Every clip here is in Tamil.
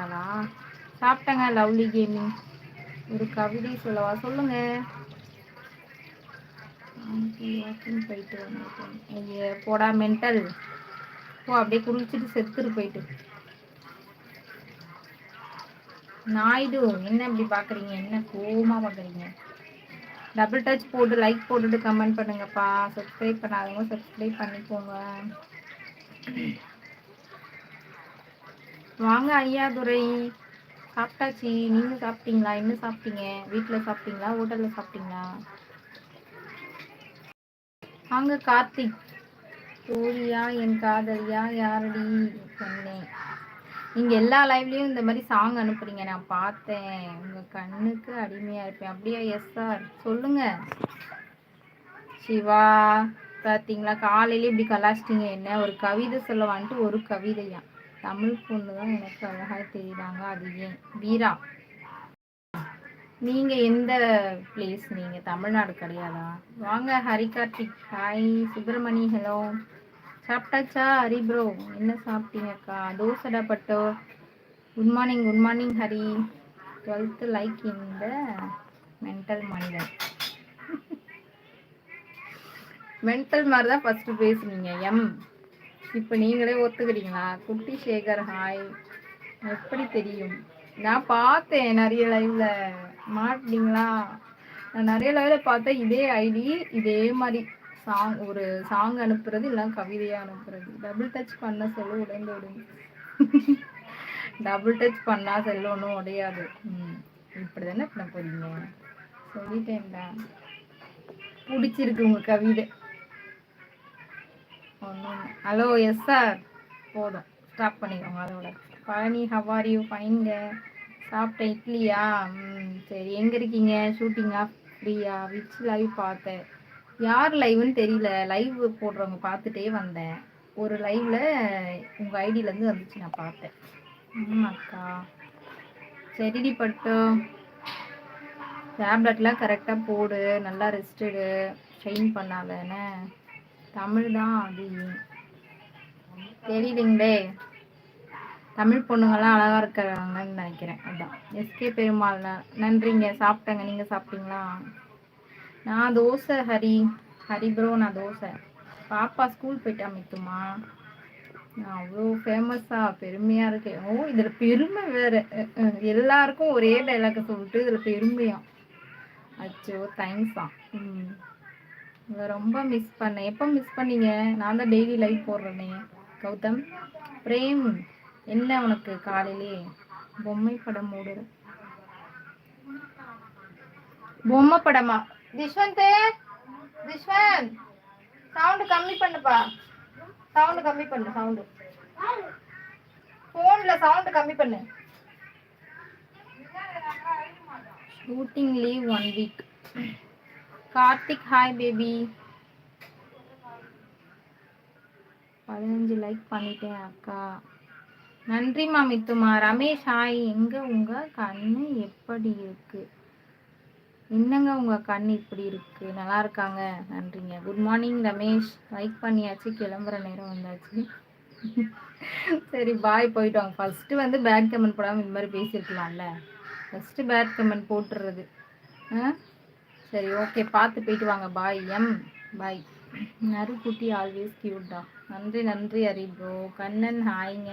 சாப்பிட்டாளா சாப்பிட்டேங்க லவ்லி கேமிங் ஒரு கவிதை சொல்லவா? சொல்லுங்க. போயிட்டு வந்திருக்கேன் போடா மென்டல் ஓ அப்படியே குளிச்சுட்டு செத்துரு போயிட்டு. நாயுடு என்ன இப்படி பாக்குறீங்க? என்ன கோமா பாக்குறீங்க? டபுள் டச் போட்டு லைக் போட்டுட்டு கமெண்ட் பண்ணுங்கப்பா. சப்ஸ்கிரைப் பண்ணாதவங்க சப்ஸ்கிரைப் பண்ணிக்கோங்க. வாங்க ஐயாதுரை சாப்பிட்டாச்சு. நீங்க சாப்பிட்டீங்களா? என்ன சாப்பிட்டீங்க? வீட்டில் சாப்பிட்டீங்களா? ஹோட்டலில் சாப்பிட்டீங்களா? வாங்க கார்த்திக். தோழியா என் காதலியா? யாரடி? சொன்னேன் நீங்க எல்லா லைவ்லயும் இந்த மாதிரி சாங் அனுப்புறீங்க. நான் பார்த்தேன். உங்க கண்ணுக்கு அடிமையா இருப்பேன். அப்படியா? எஸ் சார் சொல்லுங்க. சிவா பார்த்தீங்களா காலையில இப்படி கலாச்சிட்டீங்க. என்ன? ஒரு கவிதை சொல்ல வந்துட்டு ஒரு கவிதையா? தமிழ் பொண்ணு தான் எனக்கு அழகாக தெரியுறாங்க. அது ஏன்? வீரா. நீங்க எந்த பிளேஸ் நீங்க தமிழ்நாடு கிடையாதா? வாங்க ஹரி கார்த்திக் ஹாய் சுப்பிரமணி. ஹலோ சாப்பிட்டாச்சா? ஹரி ப்ரோ என்ன சாப்பிட்டீங்கக்கா தோசடா பட்டோ. Good morning good morning Hari. Twelfth like இந்த மென்டல் மனிதன் மென்டல் மாதிரி தான் ஃபஸ்ட்டு பேசுனீங்க. எம் இப்போ நீங்களே ஒத்துக்கிறீங்களா? குட்டி சேகர் ஹாய் எப்படி தெரியும்? நான் பார்த்தேன் நிறைய லைவ்ல மாட்டீங்களா நான் நிறைய லைவ்ல பார்த்தேன். இதே ஐடி இதே மாதிரி சாங் ஒரு சாங் அனுப்புறது இல்லை கவிதையா அனுப்புறது. டபுள் டச் பண்ண சொல்லு உடைந்து விடும் டபுள் டச் பண்ணா செல்லு ஒன்றும் உடையாது. ம் இப்படி தானே பண்ண போறீங்க? சொல்லிட்டேன்டா. பிடிச்சிருக்கு உங்க கவிதை. ஒன்றும் ஹலோ எஸ் சார் போதும். ஸ்டாப் பண்ணிக்கோங்க அதோட. பழனி ஹவாரியோ யூ ஃபைன்ங்க சாப்பிட்டேன் இட்லியா? ம் சரி. எங்கே இருக்கீங்க? ஷூட்டிங்கா ஃப்ரீயா விச் லைவ் பார்த்தேன். யார் லைவ்னு தெரியல. லைவ் போடுறவங்க பார்த்துட்டே வந்தேன். ஒரு லைவில் உங்கள் ஐடியிலேருந்து வந்துச்சு நான் பார்த்தேன். ம் அக்கா. சரிடி பட்டு. டேப்லெட்லாம் கரெக்டாக போடு. நல்லா ரெஸ்டடு ஷைன் பண்ணாதேன்னு தமிழ் தான் அது. தெரியலைங்களே தமிழ் பொண்ணுங்கள்லாம் அழகாக இருக்கிறாங்கன்னு நினைக்கிறேன். அதான். எஸ்கே பெருமாள் நன்றிங்க. சாப்பிட்டேங்க. நீங்கள் சாப்பிட்டீங்களா? நான் தோசை ஹரி. ஹரி ப்ரோ நான் தோசை. பாப்பா ஸ்கூல் போயிட்டா மித்துமா? நான் அவ்வளோ ஃபேமஸாக பெருமையாக இருக்கேன். ஓ இதில் பெருமை வேற. எல்லாருக்கும் ஒரே டைலாக சொல்லிட்டு இதில் பெருமையாக அச்சோ தேங்க்ஸா ம். ரொம்ப மிஸ் பண்ணேன். எப்போ மிஸ் பண்ணீங்க? நான் தான் டெய்லி லைவ் போடுறேனே. கௌதம் பிரேம் என்ன உனக்கு காலையிலே? பொம்மை படம் மூடுற பொம்மை படமா? திஷ்வந்த் திஷ்வந்த் சவுண்டு கம்மி பண்ணுப்பா. சவுண்டு கம்மி பண்ணு சவுண்டு ஃபோனில் சவுண்டு கம்மி பண்ணு. Shooting leave one week Karthik hi baby பதினஞ்சு லைக் பண்ணிட்டேன் அக்கா. நன்றிம்மா மித்துமா ரமேஷ் ஹாய் எங்க உங்க கண்ணு எப்படி இருக்கு? என்னங்க உங்க கண் இப்படி இருக்கு? நல்லா இருக்காங்க. நன்றிங்க. Good morning Ramesh. லைக் பண்ணியாச்சு. கிளம்புற நேரம் வந்தாச்சு. சரி பாய் போயிட்டோம். வாங்க ஃபர்ஸ்ட் வந்து பேட் கமெண்ட் போடாமல் இந்த மாதிரி பேசியிருக்கலாம்ல. ஃபர்ஸ்ட் பேட் கமெண்ட் போட்டுறது. ஆ? சரி ஓகே பார்த்து போயிட்டு வாங்க. பாய் எம் பாய் நறுக்குட்டி ஆல்வேஸ் கியூட்டா நன்றி நன்றி ஹரி ப்ரோ கண்ணன் ஹாய்ங்க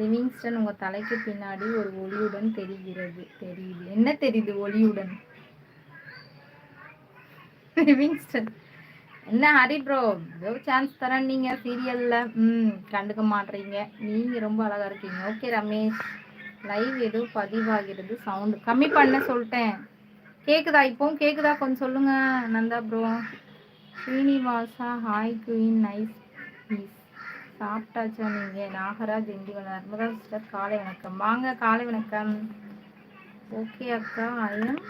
லிவிங்ஸ்டன் உங்கள் தலைக்கு பின்னாடி ஒரு ஒளியுடன் தெரிகிறது. தெரியுது. என்ன தெரியுது ஒளியுடன்? லிவிங்ஸ்டன். என்ன ஹரி ப்ரோ ஏதோ சான்ஸ் தரேன் நீங்கள் சீரியலில் ம் கண்டுக்க மாட்டீங்க. நீங்கள் ரொம்ப அழகாக இருக்கீங்க. ஓகே ரமேஷ். லைவ் எதுவும் பதிவாகிறது சவுண்டு கம்மி பண்ண சொல்லிட்டேன். கேக்குதா இப்போ கேக்குதா? கொஞ்சம் சொல்லுங்க Nanda bro Srinivasa hi queen nice please சாப்பிட்டாச்சா நீங்க? நாகராஜ் திண்டிவனம் நர்மதா சிஸ்டர் காலை வணக்கம். வாங்க காலை வணக்கம். ஓகே அக்கா ஐயம்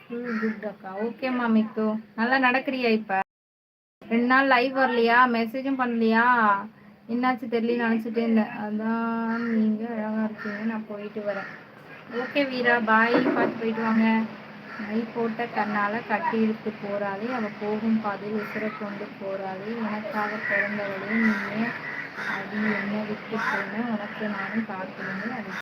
ஃபுல் குட் அக்கா. ஓகேம்மா மித்து நல்லா நடக்கிறியா இப்ப? ரெண்டு நாள் லைவ் வரலையா? மெசேஜும் பண்ணலையா? என்னாச்சு தெரியல நினச்சிட்டே இருந்தேன். அதான் நீங்கள் அழகாக இருக்கீங்க நான் போயிட்டு வரேன். ஓகே வீரா பாய் பார்த்து போயிட்டு வாங்க. மை போட்ட கண்ணால கட்டி இழுத்து போறாளே அவ போகும் பாதையில் உசுர கொண்டு போறாளே. எனக்காக பிறந்தவளே நீயே அது என்ன விட்டு போன உனக்கு நானும் பார்க்கணுமே அது